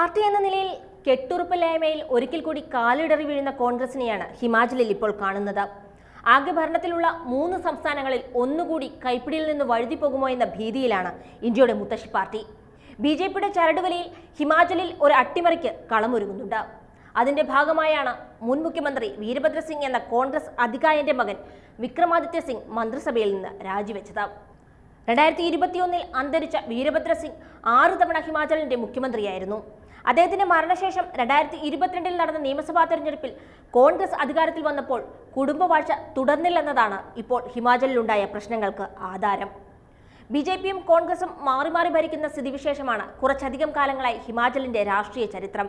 Party എന്ന നിലയിൽ കെട്ടുറപ്പില്ലായ്മയിൽ ഒരിക്കൽ കൂടി കാലിടറി വീഴുന്ന കോൺഗ്രസിനെയാണ് ഹിമാചലിൽ ഇപ്പോൾ കാണുന്നത്. ആകെ ഭരണത്തിലുള്ള മൂന്ന് സംസ്ഥാനങ്ങളിൽ ഒന്നുകൂടി കൈപ്പിടിയിൽ നിന്ന് വഴുതി പോകുമോ എന്ന ഭീതിയിലാണ് ഇന്ത്യയുടെ മുത്തശ്ശി പാർട്ടി. ബി ജെ പിയുടെ ചരടുവലിയിൽ ഹിമാചലിൽ ഒരു അട്ടിമറിക്ക് കളമൊരുങ്ങുന്നുണ്ട്. അതിന്റെ ഭാഗമായാണ് മുൻ മുഖ്യമന്ത്രി വീരഭദ്ര സിംഗ് എന്ന കോൺഗ്രസ് അധികായന്റെ മകൻ വിക്രമാദിത്യ സിംഗ് മന്ത്രിസഭയിൽ നിന്ന് രാജിവെച്ചത്. രണ്ടായിരത്തി ഇരുപത്തിയൊന്നിൽ അന്തരിച്ച വീരഭദ്ര സിംഗ് ആറു തവണ ഹിമാചലിന്റെ മുഖ്യമന്ത്രിയായിരുന്നു. അദ്ദേഹത്തിന്റെ മരണശേഷം രണ്ടായിരത്തി ഇരുപത്തിരണ്ടിൽ നടന്ന നിയമസഭാ തെരഞ്ഞെടുപ്പിൽ കോൺഗ്രസ് അധികാരത്തിൽ വന്നപ്പോൾ കുടുംബവാഴ്ച തുടർന്നില്ലെന്നതാണ് ഇപ്പോൾ ഹിമാചലിലുണ്ടായ പ്രശ്നങ്ങൾക്ക് ആധാരം. ബി ജെ പിയും കോൺഗ്രസും മാറി മാറി ഭരിക്കുന്ന സ്ഥിതിവിശേഷമാണ് കുറച്ചധികം കാലങ്ങളായി ഹിമാചലിന്റെ രാഷ്ട്രീയ ചരിത്രം.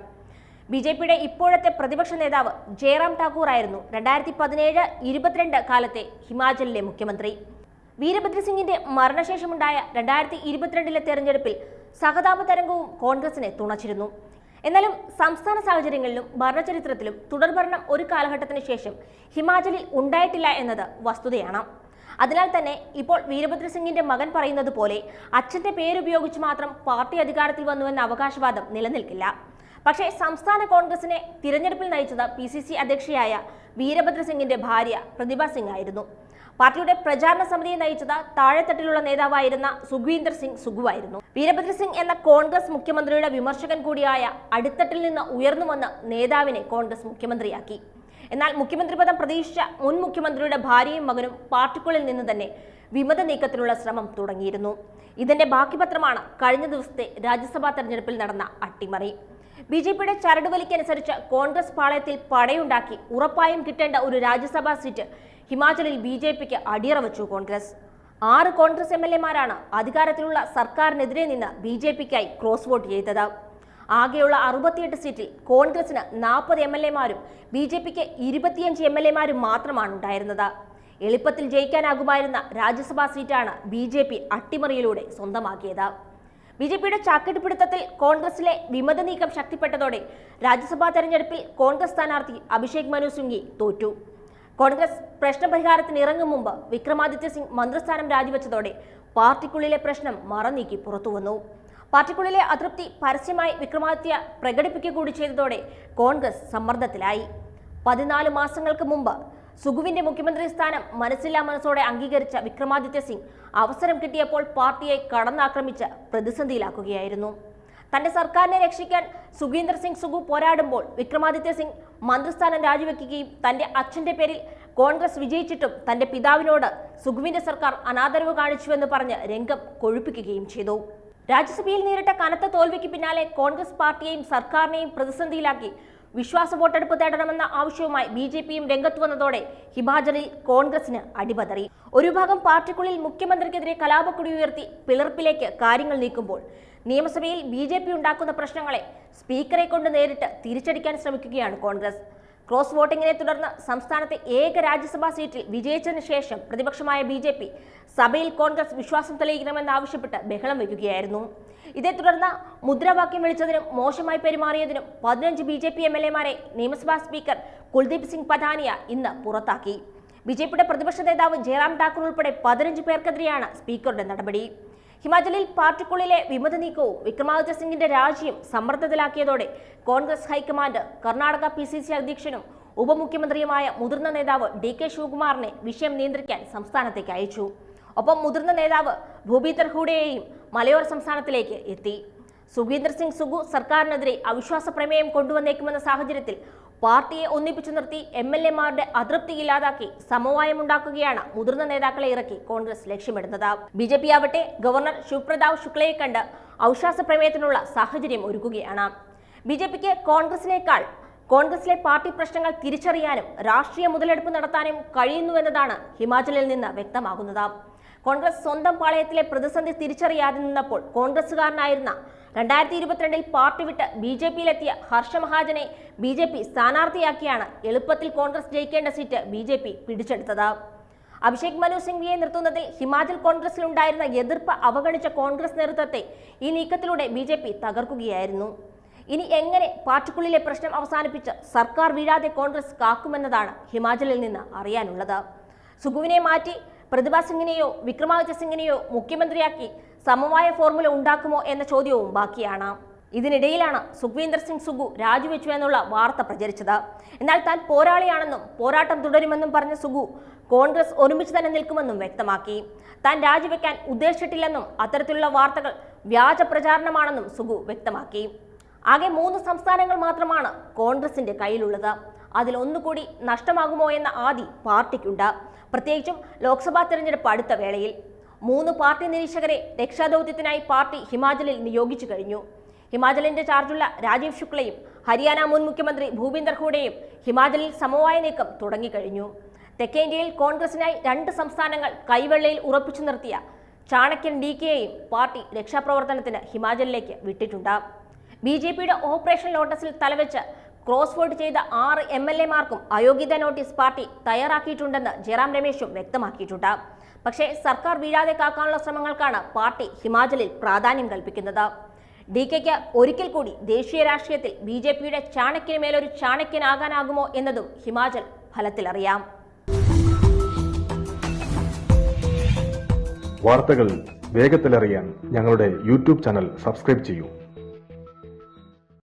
ബി ജെ പിയുടെ ഇപ്പോഴത്തെ പ്രതിപക്ഷ നേതാവ് ജയറാം ഠാക്കൂർ ആയിരുന്നു രണ്ടായിരത്തി പതിനേഴ് ഇരുപത്തിരണ്ട് കാലത്തെ ഹിമാചലിലെ മുഖ്യമന്ത്രി. വീരഭദ്രസിംഗിന്റെ മരണശേഷമുണ്ടായ രണ്ടായിരത്തി ഇരുപത്തിരണ്ടിലെ തെരഞ്ഞെടുപ്പിൽ സഹതാപ തരംഗവും കോൺഗ്രസിനെ തുണച്ചിരുന്നു. എന്നാലും സംസ്ഥാന സാഹചര്യങ്ങളിലും ഭരണചരിത്രത്തിലും തുടർഭരണം ഒരു കാലഘട്ടത്തിന് ശേഷം ഹിമാചലിൽ ഉണ്ടായിട്ടില്ല എന്നത് വസ്തുതയാണ്. അതിനാൽ തന്നെ ഇപ്പോൾ വീരഭദ്രസിംഗിന്റെ മകൻ പറയുന്നത് പോലെ അച്ഛന്റെ പേരുപയോഗിച്ച് മാത്രം പാർട്ടി അധികാരത്തിൽ വന്നുവെന്ന അവകാശവാദം നിലനിൽക്കില്ല. പക്ഷേ സംസ്ഥാന കോൺഗ്രസിനെ തിരഞ്ഞെടുപ്പിൽ നയിച്ചത് പി സി സി അധ്യക്ഷയായ വീരഭദ്രസിംഗിന്റെ ഭാര്യ പ്രതിഭ സിംഗ് ആയിരുന്നു. പാർട്ടിയുടെ പ്രചാരണ സമിതിയെ നയിച്ചത് താഴെത്തട്ടിലുള്ള നേതാവായിരുന്ന സുഖ്വീന്ദർ സിംഗ് സുഖുവായിരുന്നു വീരഭദ്ര സിംഗ് എന്ന കോൺഗ്രസ് മുഖ്യമന്ത്രിയുടെ വിമർശകൻ കൂടിയായ അടിത്തട്ടിൽ നിന്ന് ഉയർന്നു വന്ന നേതാവിനെ കോൺഗ്രസ് മുഖ്യമന്ത്രിയാക്കി. എന്നാൽ മുഖ്യമന്ത്രി പദം പ്രതീക്ഷിച്ച മുൻ മുഖ്യമന്ത്രിയുടെ ഭാര്യയും മകനും പാർട്ടിക്കുള്ളിൽ നിന്ന് തന്നെ വിമത നീക്കത്തിനുള്ള ശ്രമം തുടങ്ങിയിരുന്നു. ഇതിന്റെ ബാക്കി പത്രമാണ് കഴിഞ്ഞ ദിവസത്തെ രാജ്യസഭാ തെരഞ്ഞെടുപ്പിൽ നടന്ന അട്ടിമറി. ബി ജെ പിയുടെ ചരടുവലിക്കനുസരിച്ച് കോൺഗ്രസ് പാളയത്തിൽ പടയുണ്ടാക്കി ഉറപ്പായും കിട്ടേണ്ട ഒരു രാജ്യസഭാ സീറ്റ് ഹിമാചലിൽ ബി ജെ പിക്ക് അടിയറ വെച്ചു കോൺഗ്രസ്. ആറ് കോൺഗ്രസ് എം എൽ എമാരാണ് അധികാരത്തിലുള്ള സർക്കാരിനെതിരെ നിന്ന് ബി ജെ പിക്കായി ക്രോസ് വോട്ട് ചെയ്തത്. ആകെയുള്ള അറുപത്തിയെട്ട് സീറ്റിൽ കോൺഗ്രസിന് നാൽപ്പത് എം എൽ എമാരും ബി ജെ പിക്ക് ഇരുപത്തിയഞ്ച് എം എൽ എമാരും മാത്രമാണ് ഉണ്ടായിരുന്നത്. എളുപ്പത്തിൽ ജയിക്കാനാകുമായിരുന്ന രാജ്യസഭാ സീറ്റാണ് ബി ജെ പി അട്ടിമറിയിലൂടെ സ്വന്തമാക്കിയത്. ബി ജെ പിയുടെ ചാക്കിട്ടുപിടുത്തത്തിൽ കോൺഗ്രസിലെ വിമത നീക്കം ശക്തിപ്പെട്ടതോടെ രാജ്യസഭാ തെരഞ്ഞെടുപ്പിൽ കോൺഗ്രസ് സ്ഥാനാർത്ഥി അഭിഷേക് മനു സിംഗി തോറ്റു. കോൺഗ്രസ് പ്രശ്നപരിഹാരത്തിന് ഇറങ്ങും മുമ്പ് വിക്രമാദിത്യ സിംഗ് മന്ത്രിസ്ഥാനം രാജിവെച്ചതോടെ പാർട്ടിക്കുള്ളിലെ പ്രശ്നം മറനീക്കി പുറത്തുവന്നു. പാർട്ടിക്കുള്ളിലെ അതൃപ്തി പരസ്യമായി വിക്രമാദിത്യ പ്രകടിപ്പിക്കുക കൂടി ചെയ്തതോടെ കോൺഗ്രസ് സമ്മർദ്ദത്തിലായി. പതിനാല് മാസങ്ങൾക്ക് മുമ്പ് സുഗുവിന്റെ മുഖ്യമന്ത്രി സ്ഥാനം മനസ്സില്ലാ മനസ്സോടെ അംഗീകരിച്ച വിക്രമാദിത്യ സിംഗ് അവസരം കിട്ടിയപ്പോൾ പാർട്ടിയെ കടന്നാക്രമിച്ച് പ്രതിസന്ധിയിലാക്കുകയായിരുന്നു. തന്റെ സർക്കാരിനെ രക്ഷിക്കാൻ സുഖീന്ദർ സിംഗ് സുഗു പോരാടുമ്പോൾ വിക്രമാദിത്യ സിംഗ് മന്ത്രിസ്ഥാനം രാജിവെക്കുകയും തന്റെ അച്ഛന്റെ പേരിൽ കോൺഗ്രസ് വിജയിച്ചിട്ടും തന്റെ പിതാവിനോട് സുഖുവിന്റെ സർക്കാർ അനാദരവ് കാണിച്ചുവെന്ന് പറഞ്ഞ് രംഗം കൊഴുപ്പിക്കുകയും ചെയ്തു. രാജ്യസഭയിൽ നേരിട്ട കനത്ത തോൽവിക്ക് പിന്നാലെ കോൺഗ്രസ് പാർട്ടിയെയും സർക്കാരിനെയും പ്രതിസന്ധിയിലാക്കി വിശ്വാസ വോട്ടെടുപ്പ് തേടണമെന്ന ആവശ്യവുമായി ബി ജെ പിയും രംഗത്ത് വന്നതോടെ ഹിമാചലിൽ കോൺഗ്രസിന് അടിപതറി. ഒരു ഭാഗം പാർട്ടിക്കുള്ളിൽ മുഖ്യമന്ത്രിക്കെതിരെ കലാപക്കൊടി ഉയർത്തി പിളർപ്പിലേക്ക് കാര്യങ്ങൾ നീക്കുമ്പോൾ നിയമസഭയിൽ ബി ജെ പി ഉണ്ടാക്കുന്ന പ്രശ്നങ്ങളെ സ്പീക്കറെ കൊണ്ട് നേരിട്ട് തിരിച്ചടിക്കാൻ ശ്രമിക്കുകയാണ് കോൺഗ്രസ്. ക്രോസ് വോട്ടിങ്ങിനെ തുടർന്ന് സംസ്ഥാനത്തെ ഏക രാജ്യസഭാ സീറ്റിൽ വിജയിച്ചതിന് ശേഷം പ്രതിപക്ഷമായ ബി ജെ പി സഭയിൽ കോൺഗ്രസ് വിശ്വാസം തെളിയിക്കണമെന്നാവശ്യപ്പെട്ട് ബഹളം വയ്ക്കുകയായിരുന്നു. ഇതേ തുടർന്ന് മുദ്രാവാക്യം വിളിച്ചതിനും മോശമായി പെരുമാറിയതിനും പതിനഞ്ച് B J P M L എമാരെ നിയമസഭാ സ്പീക്കർ കുൽദീപ് സിംഗ് പധാനിയ ഇന്ന് പുറത്താക്കി. ബി ജെ പിയുടെ പ്രതിപക്ഷ നേതാവ് ജയറാം ഠാക്കൂർ ഉൾപ്പെടെ പതിനഞ്ച് പേർക്കെതിരെയാണ് സ്പീക്കറുടെ നടപടി. ഹിമാചലിൽ പാർട്ടിക്കുള്ളിലെ വിമത നീക്കവും വിക്രമാദിത്യ സിംഗിന്റെ രാജിയും സമ്മർദ്ദത്തിലാക്കിയതോടെ Congress high command Karnataka P C C അധ്യക്ഷനും ഉപമുഖ്യമന്ത്രിയുമായ മുതിർന്ന നേതാവ് ഡി കെ ശിവകുമാറിനെ വിഷയം നിയന്ത്രിക്കാൻ സംസ്ഥാനത്തേക്ക് അയച്ചു. ഒപ്പം മുതിർന്ന നേതാവ് ഭൂപീന്ദർ ഹൂഡയെയും മലയോര സംസ്ഥാനത്തിലേക്ക് എത്തി. സുഖീന്ദർ സിംഗ് സുഗു സർക്കാരിനെതിരെ അവിശ്വാസ പ്രമേയം കൊണ്ടുവന്നേക്കുമെന്ന സാഹചര്യത്തിൽ പാർട്ടിയെ ഒന്നിപ്പിച്ചു നിർത്തി എം എൽ എമാരുടെ അതൃപ്തി ഇല്ലാതാക്കി സമവായമുണ്ടാക്കുകയാണ് മുതിർന്ന നേതാക്കളെ ഇറക്കി കോൺഗ്രസ് ലക്ഷ്യമിടുന്നത്. ബി ജെ പി ആവട്ടെ ഗവർണർ ശിവപ്രതാപ് ശുക്ലയെ കണ്ട് ഔശ്വാസ പ്രമേയത്തിനുള്ള സാഹചര്യം ഒരുക്കുകയാണ്. ബി ജെ പിക്ക് കോൺഗ്രസിനേക്കാൾ കോൺഗ്രസിലെ പാർട്ടി പ്രശ്നങ്ങൾ തിരിച്ചറിയാനും രാഷ്ട്രീയ മുതലെടുപ്പ് നടത്താനും കഴിയുന്നുവെന്നതാണ് ഹിമാചലിൽ നിന്ന് വ്യക്തമാകുന്നത്. കോൺഗ്രസ് സ്വന്തം പാളയത്തിലെ പ്രതിസന്ധി തിരിച്ചറിയാതെ നിന്നപ്പോൾ കോൺഗ്രസുകാരനായിരുന്ന രണ്ടായിരത്തി ഇരുപത്തിരണ്ടിൽ പാർട്ടി വിട്ട് ബി ജെ പിയിലെത്തിയ ഹർഷ മഹാജനെ ബി ജെ പി സ്ഥാനാർത്ഥിയാക്കിയാണ് എളുപ്പത്തിൽ കോൺഗ്രസ് ജയിക്കേണ്ട സീറ്റ് ബി ജെ പി പിടിച്ചെടുത്തത്. അഭിഷേക് മനു സിംഗ്വിയെ നിർത്തുന്നതിൽ ഹിമാചൽ കോൺഗ്രസിലുണ്ടായിരുന്ന എതിർപ്പ് അവഗണിച്ച കോൺഗ്രസ് നേതൃത്വത്തെ ഈ നീക്കത്തിലൂടെ ബി ജെ പി തകർക്കുകയായിരുന്നു. ഇനി എങ്ങനെ പാർട്ടിക്കുള്ളിലെ പ്രശ്നം അവസാനിപ്പിച്ച് സർക്കാർ വീഴാതെ കോൺഗ്രസ് കാക്കുമെന്നതാണ് ഹിമാചലിൽ നിന്ന് അറിയാനുള്ളത്. സുഗുവിനെ മാറ്റി പ്രതിഭ സിംഗിനെയോ വിക്രമാദിത്യ സിംഗിനെയോ മുഖ്യമന്ത്രിയാക്കി സമവായ ഫോർമുല ഉണ്ടാക്കുമോ എന്ന ചോദ്യവും ബാക്കിയാണ്. ഇതിനിടയിലാണ് സുഖ്വീന്ദർ സിംഗ് സുഗു രാജിവെച്ചു എന്നുള്ള വാർത്ത പ്രചരിച്ചത്. എന്നാൽ താൻ പോരാളിയാണെന്നും പോരാട്ടം തുടരുമെന്നും പറഞ്ഞ സുഗു കോൺഗ്രസ് ഒരുമിച്ച് തന്നെ നിൽക്കുമെന്നും വ്യക്തമാക്കി. താൻ രാജിവെക്കാൻ ഉദ്ദേശിച്ചിട്ടില്ലെന്നും അത്തരത്തിലുള്ള വാർത്തകൾ വ്യാജ പ്രചാരണമാണെന്നും സുഗു വ്യക്തമാക്കി. ആകെ മൂന്ന് സംസ്ഥാനങ്ങൾ മാത്രമാണ് കോൺഗ്രസിന്റെ കയ്യിലുള്ളത്. അതിൽ ഒന്നുകൂടി നഷ്ടമാകുമോ എന്ന ആദി പാർട്ടിക്കുണ്ട്. പ്രത്യേകിച്ചും ലോക്സഭാ തെരഞ്ഞെടുപ്പ് അടുത്ത വേളയിൽ. മൂന്ന് പാർട്ടി നിരീക്ഷകരെ രക്ഷാദൌത്യത്തിനായി പാർട്ടി ഹിമാചലിൽ നിയോഗിച്ചു കഴിഞ്ഞു. ഹിമാചലിന്റെ ചാർജുള്ള രാജീവ് ശുക്ലയും ഹരിയാന മുൻ മുഖ്യമന്ത്രി ഭൂപീന്ദർ ഹൂഡയും ഹിമാചലിൽ സമവായ നീക്കം തുടങ്ങിക്കഴിഞ്ഞു. തെക്കേ ഇന്ത്യയിൽ കോൺഗ്രസിനായി രണ്ട് സംസ്ഥാനങ്ങൾ കൈവെള്ളയിൽ ഉറപ്പിച്ചു നിർത്തിയ ചാണക്യൻ ഡി കെയെയും പാർട്ടി രക്ഷാപ്രവർത്തനത്തിന് ഹിമാചലിലേക്ക് വിട്ടിട്ടുണ്ട്. ബി ജെ പിയുടെ ഓപ്പറേഷൻ ലോട്ടസിൽ തലവെച്ച് ക്രോസ് വോട്ട് ചെയ്ത ആറ് എം എൽ എമാർക്കും അയോഗ്യത നോട്ടീസ് പാർട്ടി തയ്യാറാക്കിയിട്ടുണ്ടെന്ന് ജയറാം രമേശും വ്യക്തമാക്കിയിട്ടുണ്ട്. പക്ഷേ സർക്കാർ വീഴാതെ കാക്കാനുള്ള ശ്രമങ്ങൾക്കാണ് പാർട്ടി ഹിമാചലിൽ പ്രാധാന്യം കൽപ്പിക്കുന്നത്. ഡി കെക്ക് ഒരിക്കൽ കൂടി ദേശീയ രാഷ്ട്രീയത്തിൽ ബി ജെ പിയുടെ ചാണക്യന് മേലൊരു ചാണക്യനാകാനാകുമോ എന്നതും ഹിമാചൽ ഫലത്തിലറിയാം. വാർത്തകൾ വേഗത്തിലറിയാൻ ഞങ്ങളുടെ യൂട്യൂബ് ചാനൽ സബ്സ്ക്രൈബ് ചെയ്യൂ.